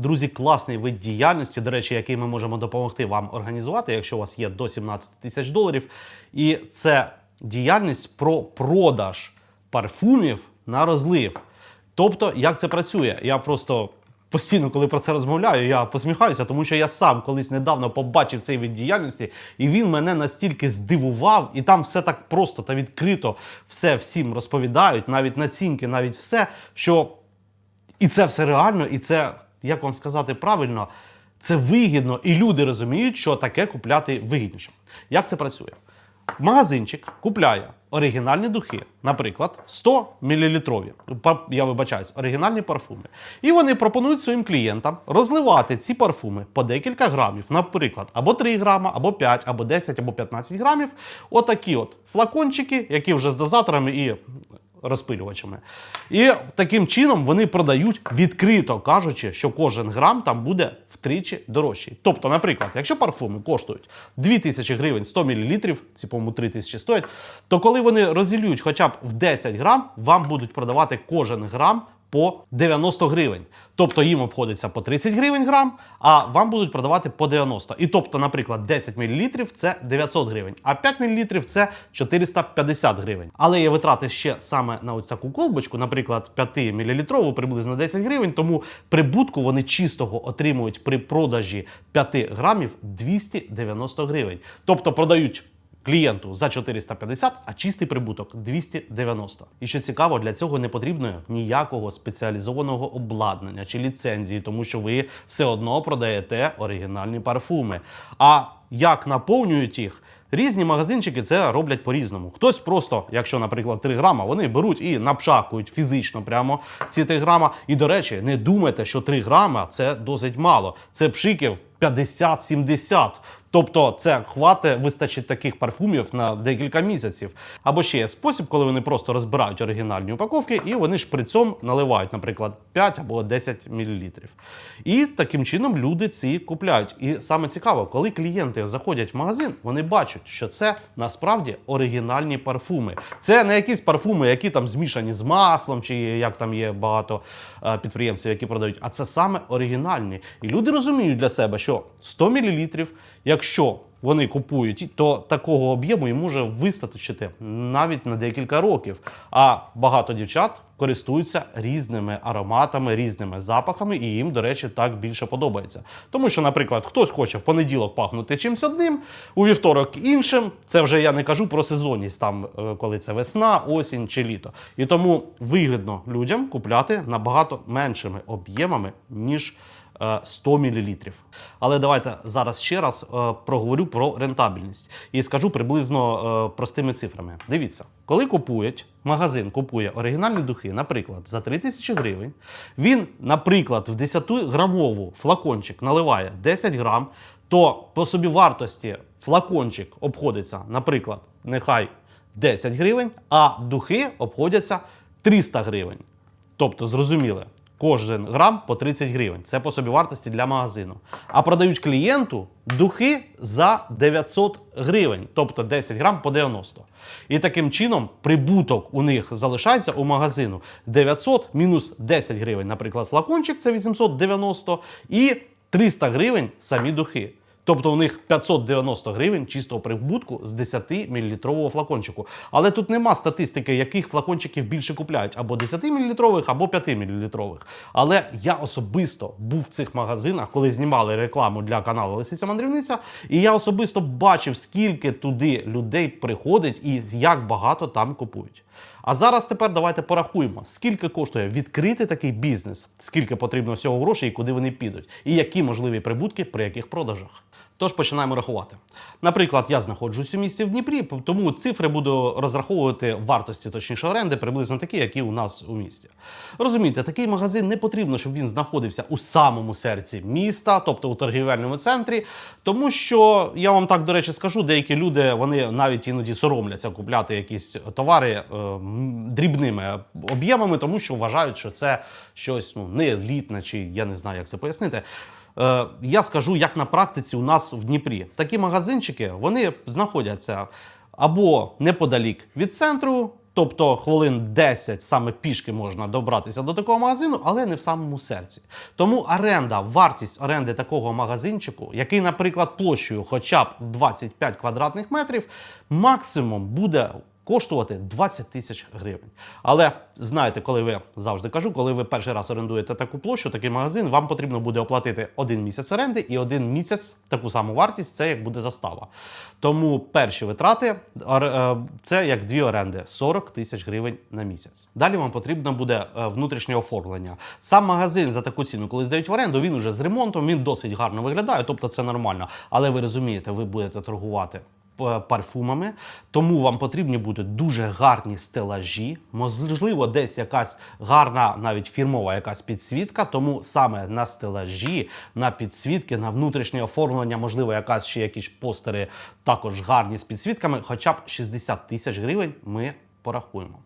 Друзі, класний вид діяльності, до речі, який ми можемо допомогти вам організувати, якщо у вас є до 17 тисяч доларів. І це діяльність про продаж парфумів на розлив. Тобто, як це працює? Я просто постійно, коли про це розмовляю, я посміхаюся, тому що я сам колись недавно побачив цей вид діяльності, і він мене настільки здивував, і там все так просто та відкрито все всім розповідають, навіть націнки, навіть все, що і це все реально, і це, як вам сказати правильно, це вигідно, і люди розуміють, що таке купляти вигідніше. Як це працює? Магазинчик купляє оригінальні духи, наприклад, 100 мл, я вибачаюсь, оригінальні парфуми. І вони пропонують своїм клієнтам розливати ці парфуми по декілька грамів, наприклад, або 3 грама, або 5, або 10, або 15 грамів. Отакі от флакончики, які вже з дозаторами і розпилювачами. І таким чином вони продають відкрито кажучи, що кожен грам там буде втричі дорожчий. Тобто, наприклад, якщо парфуми коштують 2000 гривень 100 мл, ці, по-моєму, 3000 стоять, то коли вони розілюють хоча б в 10 грам, вам будуть продавати кожен грам по 90 гривень. Тобто їм обходиться по 30 гривень грам, а вам будуть продавати по 90. І тобто, наприклад, 10 мл це 900 гривень, а 5 мл це 450 гривень. Але є витрати ще саме на ось таку колбочку, наприклад, 5 мл приблизно 10 гривень. Тому прибутку вони чистого отримують при продажі 5 грамів 290 гривень. Тобто продають клієнту за 450, а чистий прибуток 290. І що цікаво, для цього не потрібно ніякого спеціалізованого обладнання чи ліцензії, тому що ви все одно продаєте оригінальні парфуми. А як наповнюють їх? Різні магазинчики це роблять по-різному. Хтось просто, якщо, наприклад, 3 грама, вони беруть і напшакують фізично прямо ці 3 грама. І, до речі, не думайте, що 3 грама це досить мало. Це пшиків 50-70. Тобто це хвати вистачить таких парфумів на декілька місяців. Або ще є спосіб, коли вони просто розбирають оригінальні упаковки і вони шприцом наливають, наприклад, 5 або 10 мл. І таким чином люди ці купляють. І саме цікаво, коли клієнти заходять в магазин, вони бачать, що це насправді оригінальні парфуми. Це не якісь парфуми, які там змішані з маслом, чи як там є багато е, підприємців, які продають, а це саме оригінальні. І люди розуміють для себе, що 100 мл, якщо вони купують, то такого об'єму їм може вистачити навіть на декілька років. А багато дівчат користуються різними ароматами, різними запахами, і їм, до речі, так більше подобається. Тому що, наприклад, хтось хоче в понеділок пахнути чимось одним, у вівторок іншим. Це вже я не кажу про сезонність, там е, коли це весна, осінь чи літо. І тому вигідно людям купляти набагато меншими об'ємами, ніж. Е, 100 мл. Але давайте зараз ще раз е, проговорю про рентабельність і скажу приблизно е, простими цифрами. Дивіться, коли купують, магазин купує оригінальні духи, наприклад, за 3 тисячі гривень, він, наприклад, в 10-грамову флакончик наливає 10 грам, то по собі вартості флакончик обходиться, наприклад, нехай 10 гривень, а духи обходяться 300 гривень. Тобто, зрозуміли, кожен грам по 30 гривень. Це по собівартості для магазину. А продають клієнту духи за 900 гривень, тобто 10 грам по 90. І таким чином прибуток у них залишається у магазину 900 мінус 10 гривень, наприклад, флакончик це 890 і 300 гривень самі духи. Тобто у них 590 гривень чистого прибутку з 10-мл флакончику. Але тут нема статистики, яких флакончиків більше купляють або 10-мл, або 5-мл. Але я особисто був в цих магазинах, коли знімали рекламу для каналу Лисиця Мандрівниця, і я особисто бачив, скільки туди людей приходить і як багато там купують. А зараз тепер давайте порахуємо, скільки коштує відкрити такий бізнес, скільки потрібно всього грошей і куди вони підуть, і які можливі прибутки при яких продажах. Тож починаємо рахувати. Наприклад, я знаходжусь у місті в Дніпрі, тому цифри буду розраховувати вартості, точніше оренди, приблизно такі, які у нас у місті. Розумієте, такий магазин не потрібно, щоб він знаходився у самому серці міста, тобто у торгівельному центрі, тому що я вам так до речі скажу, деякі люди вони навіть іноді соромляться купляти якісь товари е, дрібними об'ємами, тому що вважають, що це щось ну, не елітне, чи я не знаю, як це пояснити. Е, я скажу, як на практиці у нас в Дніпрі. Такі магазинчики вони знаходяться або неподалік від центру. Тобто хвилин 10 саме пішки можна добратися до такого магазину, але не в самому серці. Тому оренда, вартість оренди такого магазинчику, який, наприклад, площею хоча б 25 квадратних метрів, максимум буде коштувати 20 тисяч гривень. Але знаєте, коли ви завжди кажу, коли ви перший раз орендуєте таку площу, такий магазин, вам потрібно буде оплатити один місяць оренди і один місяць таку саму вартість, це як буде застава. Тому перші витрати е, це як дві оренди 40 тисяч гривень на місяць. Далі вам потрібно буде е, внутрішнє оформлення. Сам магазин за таку ціну, коли здають в оренду, він уже з ремонтом, він досить гарно виглядає, тобто це нормально. Але ви розумієте, ви будете торгувати парфумами, тому вам потрібні будуть дуже гарні стелажі, можливо, десь якась гарна, навіть фірмова якась підсвітка. Тому саме на стелажі, на підсвітки, на внутрішнє оформлення, можливо, якась ще якісь постери також гарні з підсвітками. Хоча б 60 тисяч гривень ми порахуємо.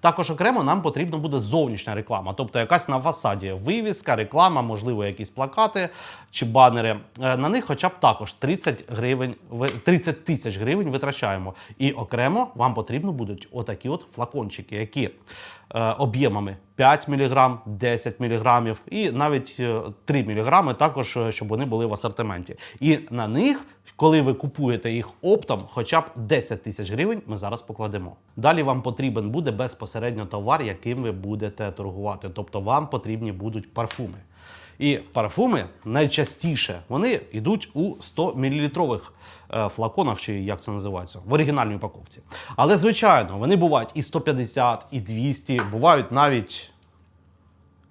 Також окремо нам потрібна буде зовнішня реклама, тобто якась на фасаді вивіска, реклама, можливо, якісь плакати чи банери. Е, На них хоча б також 30 гривень, 30 тисяч гривень витрачаємо. І окремо вам потрібно будуть отакі от флакончики, які е, об'ємами 5 мг, 10 мг і навіть е, 3 мг, також е, щоб вони були в асортименті. І на них, коли ви купуєте їх оптом, хоча б 10 тисяч гривень ми зараз покладемо. Далі вам потрібен буде безпосередньо товар, яким ви будете торгувати. Тобто вам потрібні будуть парфуми. І парфуми найчастіше вони йдуть у 100 мл флаконах, чи як це називається, в оригінальній упаковці. Але звичайно, вони бувають і 150, і 200, бувають навіть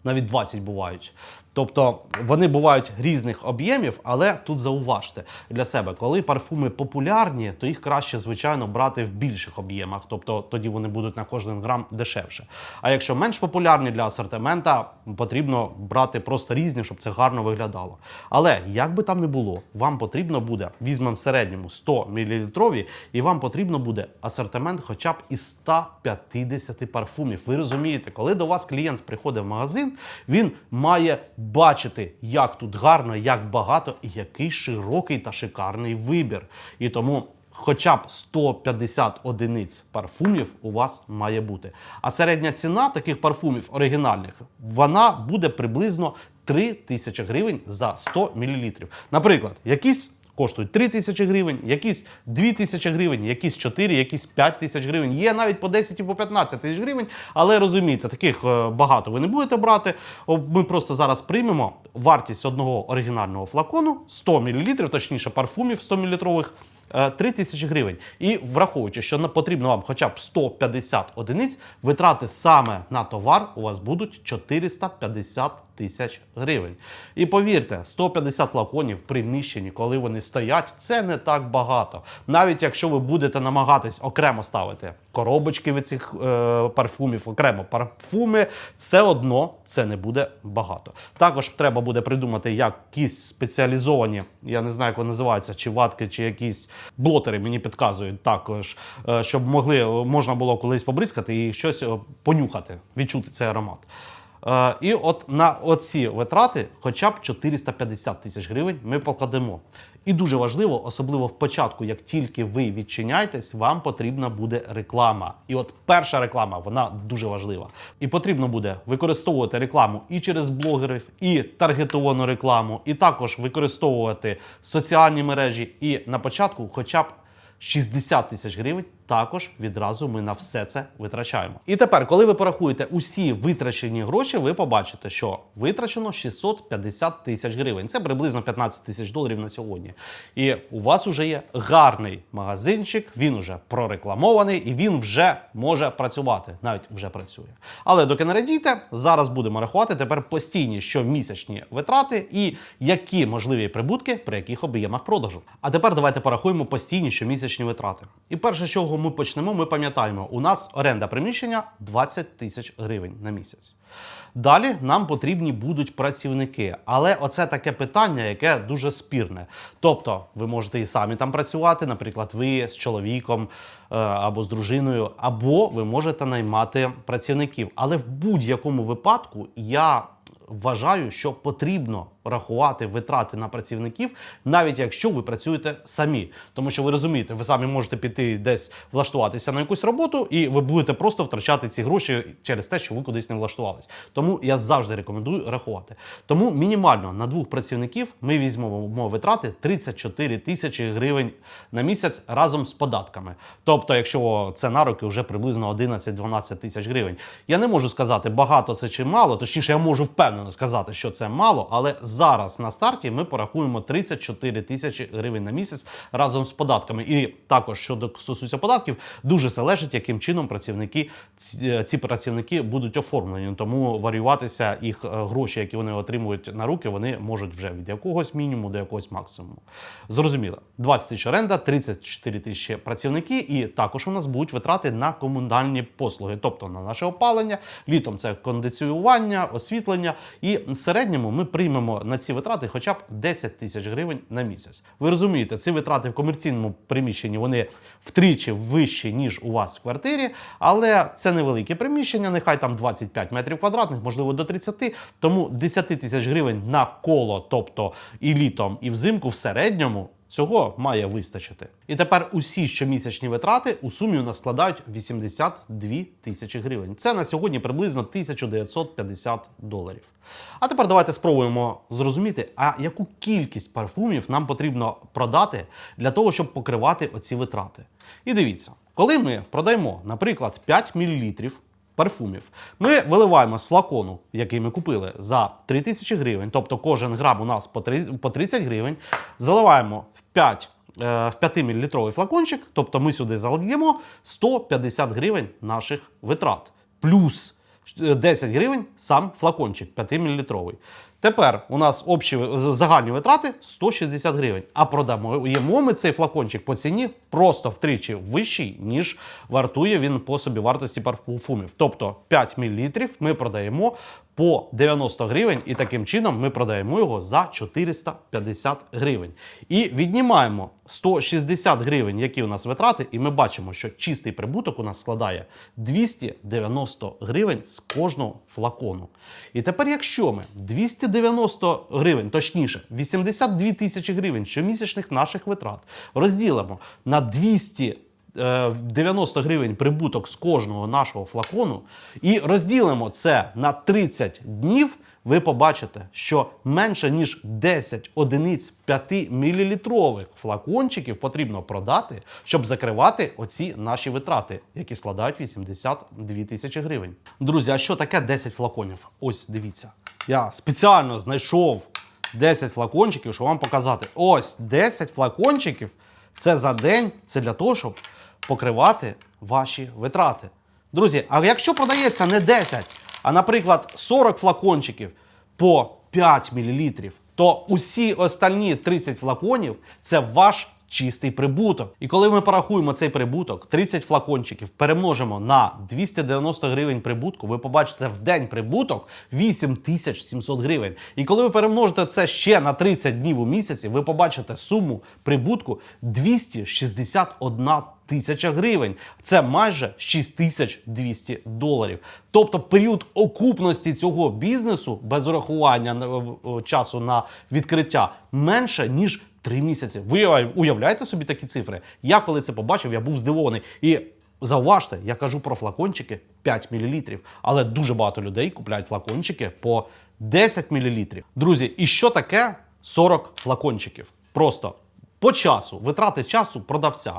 навіть 20 бувають. Тобто вони бувають різних об'ємів, але тут зауважте для себе, коли парфуми популярні, то їх краще, звичайно, брати в більших об'ємах, тобто тоді вони будуть на кожен грам дешевше. А якщо менш популярні для асортимента, потрібно брати просто різні, щоб це гарно виглядало. Але як би там не було, вам потрібно буде, візьмемо в середньому 100 мл, і вам потрібно буде асортимент хоча б із 150 парфумів. Ви розумієте, коли до вас клієнт приходить в магазин, він має бачити, як тут гарно, як багато і який широкий та шикарний вибір. І тому. Хоча б 150 одиниць парфумів у вас має бути. А середня ціна таких парфумів оригінальних вона буде приблизно 3 тисячі гривень за 100 мл. Наприклад, якісь коштують 3 тисячі гривень, якісь 2 тисячі гривень, якісь 4, якісь 5 тисяч гривень. Є навіть по 10 і по 15 тисяч гривень. Але розумієте, таких е, багато ви не будете брати. Ми просто зараз приймемо вартість одного оригінального флакону 100 мл, точніше парфумів 100 мл. 3 тисячі гривень. І враховуючи, що потрібно вам хоча б 150 одиниць, витрати саме на товар у вас будуть 450 тисяч гривень. І повірте, 150 флаконів в приміщенні, коли вони стоять, це не так багато. Навіть якщо ви будете намагатись окремо ставити коробочки від цих е, парфумів, окремо парфуми, все одно це не буде багато. Також треба буде придумати якісь спеціалізовані, я не знаю, як вони називаються, чи ватки, чи якісь блотери мені підказують також, е, щоб могли можна було колись побризкати і щось е, понюхати, відчути цей аромат. Е, І от на оці витрати, хоча б 450 тисяч гривень, ми покладемо. І дуже важливо, особливо в початку, як тільки ви відчиняєтесь, вам потрібна буде реклама. І от перша реклама, вона дуже важлива. І потрібно буде використовувати рекламу і через блогерів, і таргетовану рекламу, і також використовувати соціальні мережі. І на початку, хоча б 60 тисяч гривень також відразу ми на все це витрачаємо. І тепер, коли ви порахуєте усі витрачені гроші, ви побачите, що витрачено 650 тисяч гривень. Це приблизно 15 тисяч доларів на сьогодні. І у вас вже є гарний магазинчик, він уже прорекламований і він вже може працювати. Навіть вже працює. Але доки не радійте, зараз будемо рахувати тепер постійні щомісячні витрати і які можливі прибутки при яких об'ємах продажу. А тепер давайте порахуємо постійні щомісячні витрати. І перше, з чого ми почнемо, ми пам'ятаємо, у нас оренда приміщення 20 тисяч гривень на місяць. Далі нам потрібні будуть працівники, але оце таке питання, яке дуже спірне. Тобто, ви можете і самі там працювати, наприклад, ви з чоловіком е, або з дружиною, або ви можете наймати працівників. Але в будь-якому випадку я вважаю, що потрібно рахувати витрати на працівників, навіть якщо ви працюєте самі. Тому що ви розумієте, ви самі можете піти десь влаштуватися на якусь роботу, і ви будете просто втрачати ці гроші через те, що ви кудись не влаштувались. Тому я завжди рекомендую рахувати. Тому мінімально на двох працівників ми візьмемо витрати 34 тисячі гривень на місяць разом з податками. Тобто, якщо це на роки вже приблизно 11-12 тисяч гривень. Я не можу сказати, багато це чи мало, точніше, я можу впевнено сказати, що це мало, але зараз на старті ми порахуємо 34 тисячі гривень на місяць разом з податками. І також щодо стосується податків, дуже залежить, яким чином працівники ці, ці працівники будуть оформлені. Тому варіюватися їх е, гроші, які вони отримують на руки, вони можуть вже від якогось мінімуму до якогось максимуму. Зрозуміло, 20 тисяч оренда, 34 тисячі працівники, і також у нас будуть витрати на комунальні послуги, тобто на наше опалення. Літом це кондиціювання, освітлення. І в середньому ми приймемо на ці витрати хоча б 10 тисяч гривень на місяць. Ви розумієте, ці витрати в комерційному приміщенні вони втричі вищі, ніж у вас в квартирі, але це невелике приміщення, нехай там 25 метрів квадратних, можливо, до 30. Тому 10 тисяч гривень на коло, тобто і літом, і взимку в середньому. Цього має вистачити. І тепер усі щомісячні витрати у сумі у нас складають 82 тисячі гривень. Це на сьогодні приблизно 1950 доларів. А тепер давайте спробуємо зрозуміти, а яку кількість парфумів нам потрібно продати для того, щоб покривати оці витрати. І дивіться, коли ми продаємо, наприклад, 5 мл парфумів. Ми виливаємо з флакону, який ми купили, за 3 тисячі гривень, тобто кожен грам у нас по три- по 30 гривень, заливаємо 5 е, в 5-мл флакончик, тобто ми сюди заліємо 150 гривень наших витрат. Плюс е, 10 гривень сам флакончик 5-мл. Тепер у нас общі загальні витрати 160 гривень. А продаємо ми цей флакончик по ціні просто втричі вищий, ніж вартує він по собі вартості парфумів. Тобто 5 мл ми продаємо по 90 гривень, і таким чином ми продаємо його за 450 гривень. І віднімаємо 160 гривень, які у нас витрати, і ми бачимо, що чистий прибуток у нас складає 290 гривень з кожного флакону. І тепер, якщо ми 290 гривень, точніше, 82 тисячі гривень щомісячних наших витрат розділимо на 200 е, 90 гривень прибуток з кожного нашого флакону і розділимо це на 30 днів, ви побачите, що менше ніж 10 одиниць 5-мл флакончиків потрібно продати, щоб закривати оці наші витрати, які складають 82 тисячі гривень. Друзі, а що таке 10 флаконів? Ось дивіться. Я спеціально знайшов 10 флакончиків, щоб вам показати. Ось 10 флакончиків. Це за день, це для того, щоб покривати ваші витрати. Друзі, а якщо продається не 10, а, наприклад, 40 флакончиків по 5 мл, то усі остальні 30 флаконів це ваш чистий прибуток. І коли ми порахуємо цей прибуток, 30 флакончиків перемножимо на 290 гривень прибутку, ви побачите в день прибуток 8700 гривень. І коли ви перемножите це ще на 30 днів у місяці, ви побачите суму прибутку 261 тисяча гривень. Це майже 6200 доларів. Тобто період окупності цього бізнесу без урахування е, е, часу на відкриття менше ніж 3 місяці. Ви уявляєте собі такі цифри? Я коли це побачив, я був здивований. І зауважте, я кажу про флакончики 5 мл, але дуже багато людей купляють флакончики по 10 мл. Друзі, і що таке 40 флакончиків? Просто по часу, витрати часу продавця.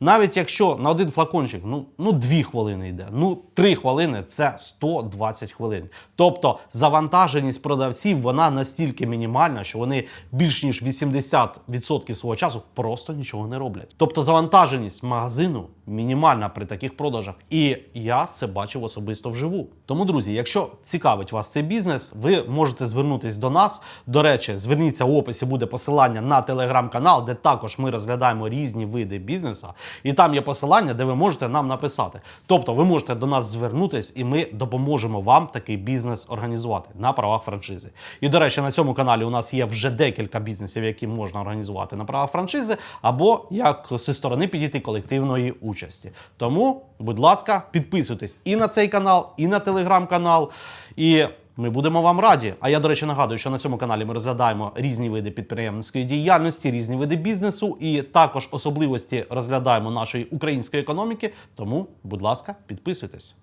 Навіть якщо на один флакончик ну, ну 2 хвилини йде, ну 3 хвилини це 120 хвилин. Тобто завантаженість продавців вона настільки мінімальна, що вони більш ніж 80% свого часу просто нічого не роблять. Тобто завантаженість магазину мінімальна при таких продажах. І я це бачив особисто вживу. Тому, друзі, якщо цікавить вас цей бізнес, ви можете звернутись до нас. До речі, зверніться в описі буде посилання на телеграм-канал, де також ми розглядаємо різні види бізнесу. І там є посилання, де ви можете нам написати. Тобто, ви можете до нас звернутись, і ми допоможемо вам такий бізнес організувати на правах франшизи. І до речі, на цьому каналі у нас є вже декілька бізнесів, які можна організувати на правах франшизи, або як зі сторони підійти колективної участі. Тому, будь ласка, підписуйтесь і на цей канал, і на телеграм-канал. І Ми будемо вам раді. А я, до речі, нагадую, що на цьому каналі ми розглядаємо різні види підприємницької діяльності, різні види бізнесу і також особливості розглядаємо нашої української економіки. Тому, будь ласка, підписуйтесь.